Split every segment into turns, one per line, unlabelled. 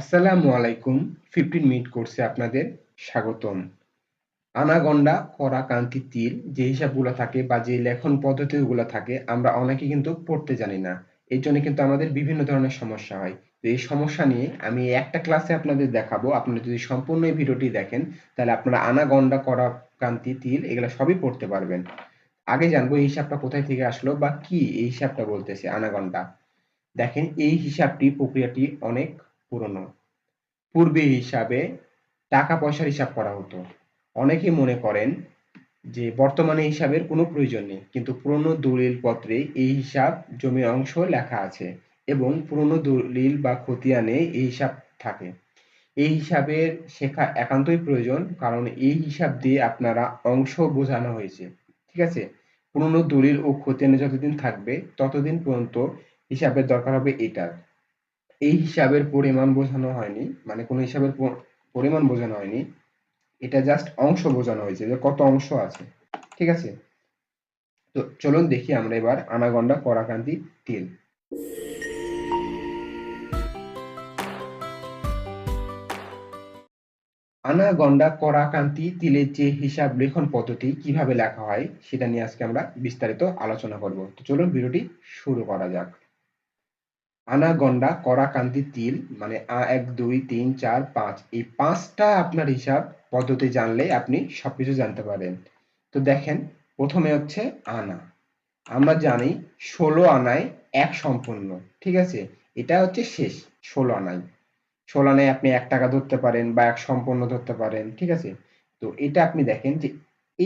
আসসালামু আলাইকুম fifteen minute কোর্সে আপনাদের স্বাগতম আনাগন্ডা করা কান্তি তিল যে হিসাবগুলো থাকে বা যে লেখন পদ্ধতিগুলো থাকে আমরা অনেকে কিন্তু পড়তে জানি না এই জন্য কিন্তু আমাদের বিভিন্ন ধরনের সমস্যা হয় তো এই সমস্যা নিয়ে আমি একটা ক্লাসে আপনাদের দেখাবো আপনারা যদি সম্পূর্ণ এই ভিডিওটি দেখেন তাহলে আপনারা আনাগন্ডা করা কান্তি তিল এগুলো সবই পড়তে পারবেন আগে জানবো এই হিসাবটা কোথায় থেকে আসলো বা কি এই হিসাবটা বলতেছে আনাগন্ডা দেখেন এই হিসাবটি প্রক্রিয়াটি অনেক পুরনো পূর্বে হিসাবে টাকা পয়সার হিসাব করা হতো অনেকেই মনে করেন যে বর্তমানে হিসাবের কোনো প্রয়োজন নেই কিন্তু পুরনো দলিল পত্রে এই হিসাব জমির অংশ লেখা আছে এবং পুরনো দলিল বা খতিয়ানে এই হিসাব থাকে এই হিসাবের শেখা একান্তই প্রয়োজন কারণ এই হিসাব দিয়ে আপনারা অংশ বোঝানো হয়েছে ঠিক আছে পুরনো দলিল ও খতিয়ানে যতদিন থাকবে ততদিন পর্যন্ত হিসাবের দরকার হবে এটার এই হিসাবের পরিমাণ বোঝানো হয়নি মানে কোনো হিসাবের পরিমাণ বোঝানো হয়নি এটা জাস্ট অংশ বোঝানো হয়েছে যে কত অংশ আছে ঠিক আছে তো চলুন দেখি আমরা এবার আনাগন্ডা করাকান্তি তিল আনাগন্ডা করাকান্তি তিলের যে হিসাব লেখন পদ্ধতি কিভাবে লেখা হয় সেটা নিয়ে আজকে আমরা বিস্তারিত আলোচনা করব তো চলুন ভিডিওটি শুরু করা যাক আনাগন্ডা করাকান্দি তিল মানে আ এক দুই তিন চার পাঁচ এই পাঁচটা আপনার হিসাব পদ্ধতি জানলে আপনি সব কিছু জানতে পারেন তো দেখেন প্রথমে হচ্ছে আনা আমরা জানি ষোলো আনায় এক সম্পূর্ণ ঠিক আছে এটা হচ্ছে শেষ ষোলো আনায় ষোলো আনায় আপনি এক টাকা ধরতে পারেন বা এক সম্পূর্ণ ধরতে পারেন ঠিক আছে তো এটা আপনি দেখেন যে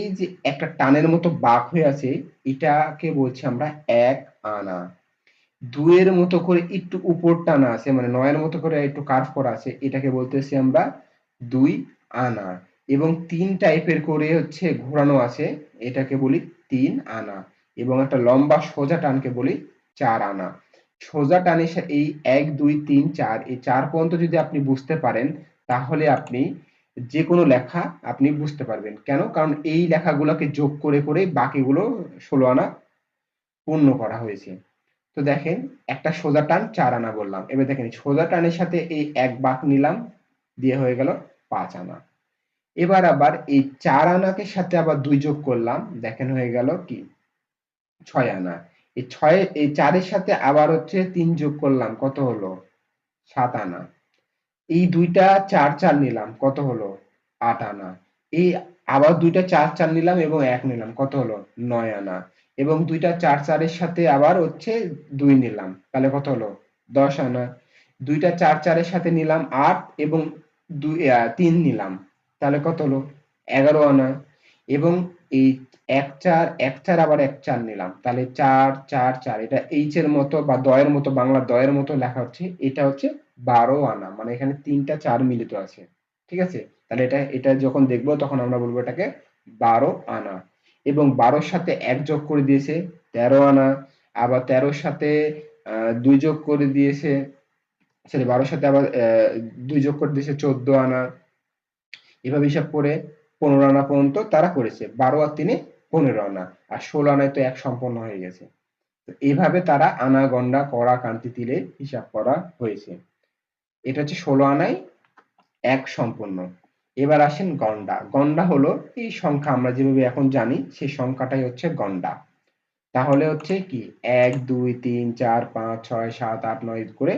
এই যে একটা টানের মতো বাঘ হয়ে আছে এটাকে বলছি আমরা এক আনা দুয়ের মতো করে একটু উপর টানা আছে মানে নয়ের মতো করে একটু কার্ভ করা আছে এটাকে বলতেছি আমরা দুই আনা এবং তিন টাইপের করে হচ্ছে ঘোরানো আছে এটাকে বলি তিন আনা এবং একটা লম্বা সোজা টানকে বলি চার আনা সোজা টানে এই এক দুই তিন চার এই চার পর্যন্ত যদি আপনি বুঝতে পারেন তাহলে আপনি যে কোনো লেখা আপনি বুঝতে পারবেন কেন কারণ এই লেখাগুলোকে যোগ করে করে বাকিগুলো ষোলো আনা পূর্ণ করা হয়েছে তো দেখেন একটা সোজা টান চার আনা বললাম এবার দেখেন সোজা টানের সাথে এই এক বাঁক নিলাম দিয়ে হয়ে গেল পাঁচ আনা এবার আবার এই চার আনাকে সাথে আবার দুই যোগ করলাম দেখেন হয়ে গেল কি ছয় আনা এই ছয় এই চারের সাথে আবার হচ্ছে তিন যোগ করলাম কত হলো সাত আনা এই দুইটা চার চার নিলাম কত হলো আট আনা এই আবার দুইটা চার চার নিলাম এবং এক নিলাম কত হলো নয় আনা এবং দুইটা চার চারের সাথে আবার হচ্ছে দুই নিলাম তাহলে কত হলো দশ আনা দুইটা চার চারের সাথে নিলাম আট এবং দুই তিন নিলাম তাহলে কত হলো এগারো আনা এবং এই এক চার এক চার আবার এক চার নিলাম তাহলে চার চার চার এটা এইচ এর মতো বা দয়ের মতো বাংলা দয়ের মতো লেখা হচ্ছে এটা হচ্ছে বারো আনা মানে এখানে তিনটা চার মিলিত আছে ঠিক আছে তাহলে এটা এটা যখন দেখবো তখন আমরা বলবো এটাকে বারো আনা এবং বারোর সাথে এক যোগ করে দিয়েছে তেরো আনা আবার তেরোর সাথে দুই যোগ করে দিয়েছে সরি বারোর সাথে আবার দুই যোগ করে দিয়েছে চোদ্দ আনা এভাবে হিসাব করে পনেরো আনা পর্যন্ত তারা করেছে বারো আর তিনে পনেরো আনা আর ষোলো আনায় তো এক সম্পন্ন হয়ে গেছে এভাবে তারা আনা গন্ডা কড়া কান্তি তিলে হিসাব করা হয়েছে এটা হচ্ছে ষোলো আনায় এক সম্পন্ন এবার আসেন গন্ডা গন্ডা হলো এই সংখ্যা আমরা যেভাবে এখন জানি সেই সংখ্যাটাই হচ্ছে গন্ডা তাহলে হচ্ছে কি এক দুই তিন চার পাঁচ ছয় সাত আট নয় করে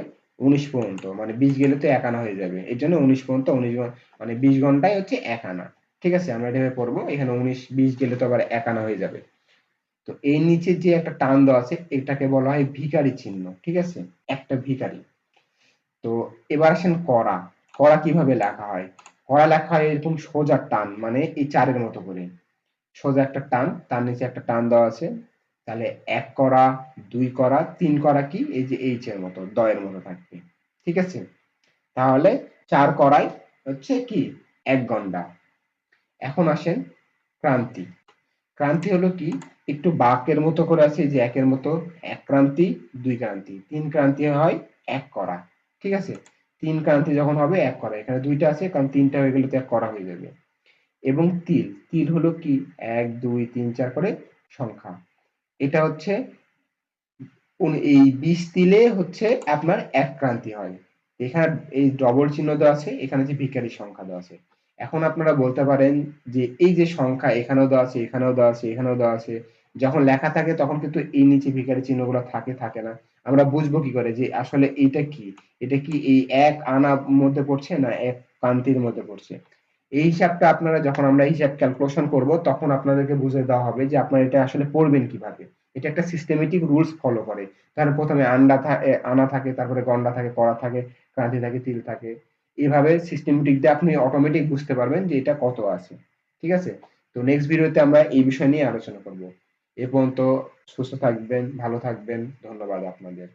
উনিশ পর্যন্ত মানে বিশ গেলে তো এক আনা হয়ে যাবে এর জন্য উনিশ পর্যন্ত উনিশ মানে বিশ ঘন্টাই হচ্ছে এক আনা ঠিক আছে আমরা এটা পড়বো এখানে উনিশ বিশ গেলে তো আবার এক আনা হয়ে যাবে তো এই নিচে যে একটা টান দেওয়া আছে এটাকে বলা হয় ভিকারি চিহ্ন ঠিক আছে একটা ভিকারি তো এবার আসেন করা করা কিভাবে লেখা হয় পড়ালেখা এরকম সোজা টান মানে এই চারের মতো করে সোজা একটা টান তার নিচে একটা টান দেওয়া আছে তাহলে এক করা দুই করা তিন করা কি এই যে এইচ এর মতো দয়ের মতো থাকবে ঠিক আছে তাহলে চার করাই হচ্ছে কি এক ঘন্টা এখন আসেন ক্রান্তি ক্রান্তি হলো কি একটু বাকের মতো করে আছে যে একের মতো এক ক্রান্তি দুই ক্রান্তি তিন ক্রান্তি হয় এক করা ঠিক আছে তিন কানাতে যখন হবে এক করা এখানে দুইটা আছে কারণ তিনটা হয়ে গেলে তো এক করা হয়ে যাবে এবং তিল তিল হলো কি এক দুই তিন চার করে সংখ্যা এটা হচ্ছে এই বিশ তিলে হচ্ছে আপনার এক ক্রান্তি হয় এখানে এই ডবল চিহ্ন দেওয়া আছে এখানে যে ভিকারির সংখ্যা দেওয়া আছে এখন আপনারা বলতে পারেন যে এই যে সংখ্যা এখানেও দেওয়া আছে এখানেও দেওয়া আছে এখানেও দেওয়া আছে যখন লেখা থাকে তখন কিন্তু এই নিচে ভিকারি চিহ্নগুলো থাকে থাকে না আমরা বুঝবো কি করে যে আসলে এটা কি এটা কি এই এক আনা মধ্যে পড়ছে না এক কান্তির মধ্যে পড়ছে এই হিসাবটা আপনারা যখন আমরা হিসাব ক্যালকুলেশন করব তখন আপনাদেরকে বুঝে দেওয়া হবে যে আপনারা এটা আসলে পড়বেন কিভাবে এটা একটা সিস্টেমেটিক রুলস ফলো করে তার প্রথমে আন্ডা আনা থাকে তারপরে গন্ডা থাকে কড়া থাকে কাঁধে থাকে তিল থাকে এভাবে সিস্টেমেটিক দিয়ে আপনি অটোমেটিক বুঝতে পারবেন যে এটা কত আছে ঠিক আছে তো নেক্সট ভিডিওতে আমরা এই বিষয় নিয়ে আলোচনা করবো এ পর্যন্ত সুস্থ থাকবেন ভালো থাকবেন ধন্যবাদ আপনাদের